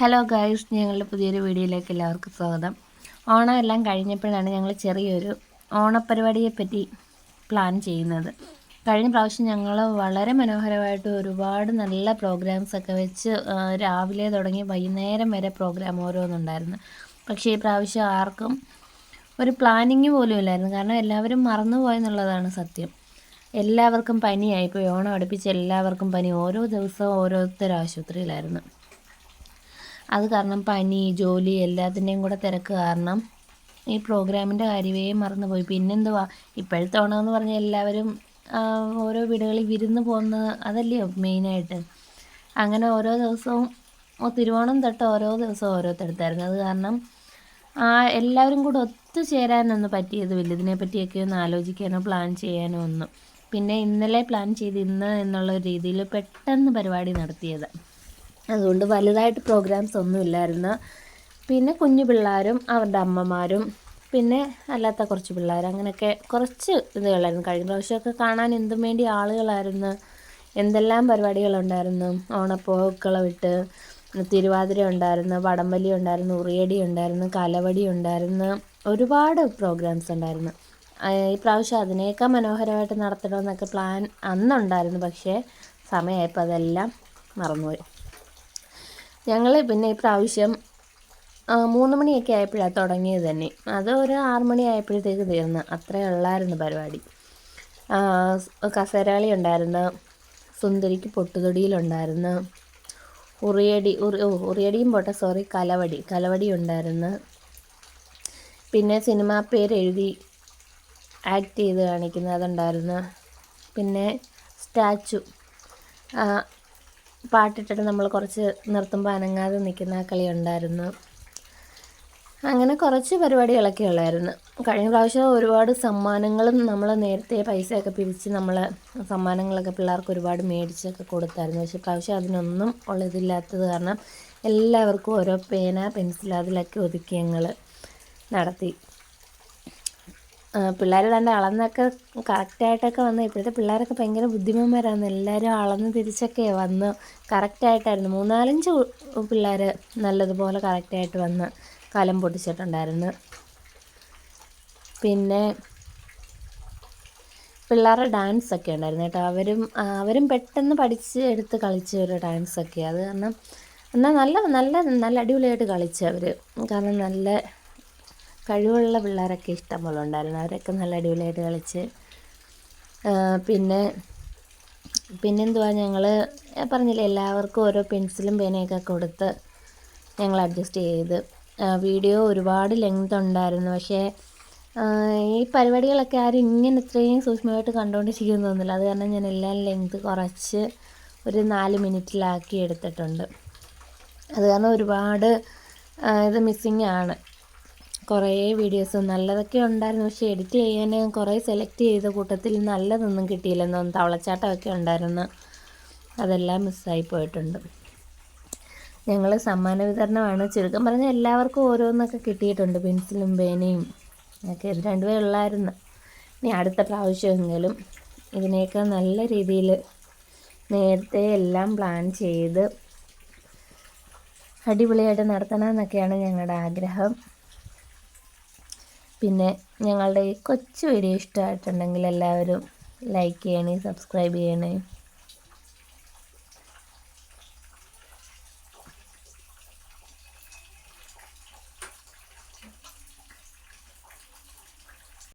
Hello guys ഞങ്ങളുടെ പുതിയൊരു വീഡിയോയിലേക്ക് എല്ലാവർക്കും സ്വാഗതം. ഓണം എല്ലാം കഴിഞ്ഞപ്പോഴാണ് ഞങ്ങൾ ചെറിയൊരു ഓണപ്പരിപാടിയെ പറ്റി പ്ലാൻ ചെയ്യുന്നത്. കഴിഞ്ഞ പ്രാവശ്യം ഞങ്ങൾ വളരെ മനോഹരമായിട്ട് ഒരുപാട് നല്ല പ്രോഗ്രാംസ് ഒക്കെ വെച്ച് രാവിലെ തുടങ്ങി വൈകുന്നേരം വരെ പ്രോഗ്രാം ഓരോന്നുണ്ടായിരുന്നു. പക്ഷേ ഈ പ്രാവശ്യം ആർക്കും ഒരു പ്ലാനിങ് പോലും ഇല്ലായിരുന്നു. കാരണം എല്ലാവരും മറന്നുപോയെന്നുള്ളതാണ് സത്യം. എല്ലാവർക്കും പനിയായിപ്പോയി ഓണം അടുപ്പിച്ച് എല്ലാവർക്കും പനി. ഓരോ ദിവസവും ഓരോരുത്തർ ആശുപത്രിയിലായിരുന്നു. അത് കാരണം പനി ജോലി എല്ലാത്തിന്റെയും കൂടെ തിരക്ക് കാരണം ഈ പ്രോഗ്രാമിന്റെ കാര്യമേ മറന്നുപോയി. പിന്നെന്തുവാ? ഇപ്പോഴത്തെ ഓണമെന്ന് പറഞ്ഞാൽ എല്ലാവരും ഓരോ വീടുകളിൽ വിരുന്ന് പോകുന്നത് അതല്ലേ മെയിനായിട്ട്? അങ്ങനെ ഓരോ ദിവസവും തിരുവോണം തൊട്ട് ഓരോ ദിവസവും ഓരോരുത്തടുത്തായിരുന്നു. അത് കാരണം ആ എല്ലാവരും കൂടെ ഒത്തുചേരാനൊന്നും പറ്റിയതുമില്ല. ഇതിനെപ്പറ്റിയൊക്കെ ഒന്ന് ആലോചിക്കാനോ പ്ലാൻ ചെയ്യാനോ ഒന്നും. പിന്നെ ഇന്നലെ പ്ലാൻ ചെയ്ത് ഇന്ന് എന്നുള്ള രീതിയിൽ പെട്ടെന്ന് പരിപാടി നടത്തിയത്. അതുകൊണ്ട് വലുതായിട്ട് പ്രോഗ്രാംസ് ഒന്നും ഇല്ലായിരുന്നു. പിന്നെ കുഞ്ഞു പിള്ളേരും അവരുടെ അമ്മമാരും പിന്നെ അല്ലാത്ത കുറച്ച് പിള്ളേർ അങ്ങനെയൊക്കെ കുറച്ച് ഇതുകളായിരുന്നു കഴിഞ്ഞ പ്രാവശ്യമൊക്കെ കാണാൻ എന്തും വേണ്ടി ആളുകളായിരുന്നു. എന്തെല്ലാം പരിപാടികളുണ്ടായിരുന്നു? ഓണപ്പൂക്കളമിട്ട് തിരുവാതിര ഉണ്ടായിരുന്നു വടംവലി ഉണ്ടായിരുന്നു ഉറിയടി ഉണ്ടായിരുന്നു കലവടി ഉണ്ടായിരുന്നു. ഒരുപാട് പ്രോഗ്രാംസ് ഉണ്ടായിരുന്നു. ഈ പ്രാവശ്യം അതിനേക്കാൾ മനോഹരമായിട്ട് നടത്തണമെന്നൊക്കെ പ്ലാൻ അന്നുണ്ടായിരുന്നു. പക്ഷേ സമയമായപ്പോൾ അതെല്ലാം മറന്നുപോയി. ഞങ്ങൾ പിന്നെ ഈ പ്രാവശ്യം മൂന്ന് മണിയൊക്കെ ആയപ്പോഴാണ് തുടങ്ങിയത് തന്നെ. അത് ഒരു ആറ് മണി ആയപ്പോഴത്തേക്ക് തീർന്ന്. അത്രേ ഉള്ളായിരുന്നു പരിപാടി. കസേരകളി ഉണ്ടായിരുന്നു സുന്ദരിക്ക് പൊട്ടുതൊടിയിലുണ്ടായിരുന്നു ഉറിയടി ഉറി ഓ ഉറിയടിയും പോട്ടെ സോറി കലവടി കലവടി ഉണ്ടായിരുന്നു. പിന്നെ സിനിമാ പേര് എഴുതി ആക്ട് ചെയ്ത് കാണിക്കുന്നത് അതുണ്ടായിരുന്നു. പിന്നെ സ്റ്റാച്ചു പാട്ടിട്ടിട്ട് നമ്മൾ കുറച്ച് നിർത്തുമ്പോൾ അനങ്ങാതെ നിൽക്കുന്ന കളി ഉണ്ടായിരുന്നു. അങ്ങനെ കുറച്ച് പരിപാടികളൊക്കെ ഉള്ളായിരുന്നു. കഴിഞ്ഞ പ്രാവശ്യം ഒരുപാട് സമ്മാനങ്ങളും നമ്മൾ നേരത്തെ പൈസയൊക്കെ പിരിച്ച് നമ്മൾ സമ്മാനങ്ങളൊക്കെ പിള്ളേർക്ക് ഒരുപാട് മേടിച്ചൊക്കെ കൊടുത്തായിരുന്നു. പക്ഷേ പ്രാവശ്യം അതിനൊന്നും ഉള്ളതില്ലാത്തത് കാരണം എല്ലാവർക്കും ഓരോ പേന പെൻസിൽ അതിലൊക്കെ ഒതുക്കി ഞങ്ങൾ നടത്തി. പിള്ളേർ തന്നെ അളന്നൊക്കെ കറക്റ്റായിട്ടൊക്കെ വന്ന്. ഇപ്പോഴത്തെ പിള്ളേരൊക്കെ ഭയങ്കര ബുദ്ധിമാന്മാരാണ്. എല്ലാവരും അളന്ന് തിരിച്ചൊക്കെ വന്ന്. കറക്റ്റായിട്ടായിരുന്നു മൂന്നാലഞ്ച് പിള്ളേർ നല്ലതുപോലെ കറക്റ്റായിട്ട് വന്ന് കലം പൊട്ടിച്ചിട്ടുണ്ടായിരുന്നു. പിന്നെ പിള്ളേരുടെ ഡാൻസ് ഒക്കെ ഉണ്ടായിരുന്നു കേട്ടോ. അവരും അവരും പെട്ടെന്ന് പഠിച്ച് എടുത്ത് കളിച്ച ഒരു ഡാൻസൊക്കെ അത് കാരണം എന്നാൽ നല്ല നല്ല നല്ല അടിപൊളിയായിട്ട് കളിച്ചവർ കാരണം നല്ല കഴിവുള്ള പിള്ളേരൊക്കെ ഇഷ്ടം പോലെ ഉണ്ടായിരുന്നു അവരൊക്കെ നല്ല അടിപൊളിയായിട്ട് കളിച്ച്. പിന്നെ പിന്നെന്തുവാ ഞങ്ങൾ പറഞ്ഞില്ലേ എല്ലാവർക്കും ഓരോ പെൻസിലും പേനയൊക്കെ കൊടുത്ത് ഞങ്ങൾ അഡ്ജസ്റ്റ് ചെയ്ത്. വീഡിയോ ഒരുപാട് ലെങ്ത് ഉണ്ടായിരുന്നു. പക്ഷേ ഈ പരിപാടികളൊക്കെ ആരും ഇങ്ങനെ ഇത്രയും സൂക്ഷ്മമായിട്ട് കണ്ടുകൊണ്ടിരിക്കുന്നു തോന്നുന്നില്ല. അത് കാരണം ഞാൻ എല്ലാം ലെങ്ത് കുറച്ച് ഒരു നാല് മിനിറ്റിലാക്കി എടുത്തിട്ടുണ്ട്. അത് കാരണം ഒരുപാട് ഇത് മിസ്സിങ് ആണ്. കുറേ വീഡിയോസ് നല്ലതൊക്കെ ഉണ്ടായിരുന്നു. പക്ഷേ എഡിറ്റ് ചെയ്യാൻ കുറേ സെലക്ട് ചെയ്ത കൂട്ടത്തിൽ നല്ലതൊന്നും കിട്ടിയില്ലെന്ന് തവളച്ചാട്ടമൊക്കെ ഉണ്ടായിരുന്നു. അതെല്ലാം മിസ്സായി പോയിട്ടുണ്ട്. ഞങ്ങൾ സമ്മാന വിതരണമാണ്. ചുരുക്കം പറഞ്ഞ എല്ലാവർക്കും ഓരോന്നൊക്കെ കിട്ടിയിട്ടുണ്ട്. പെൻസിലും പേനയും ഒക്കെ ഇത് രണ്ടുപേ ഉള്ളായിരുന്നു. ഇനി അടുത്ത പ്രാവശ്യമെങ്കിലും ഇതിനെയൊക്കെ നല്ല രീതിയിൽ നേരത്തെ എല്ലാം പ്ലാൻ ചെയ്ത് അടിപൊളിയായിട്ട് നടത്തണമെന്നൊക്കെയാണ് ഞങ്ങളുടെ ആഗ്രഹം. പിന്നെ ഞങ്ങളുടെ ഈ കൊച്ചു വീഡിയോ ഇഷ്ടമായിട്ടുണ്ടെങ്കിൽ എല്ലാവരും ലൈക്ക് ചെയ്യണേ സബ്സ്ക്രൈബ് ചെയ്യണേ.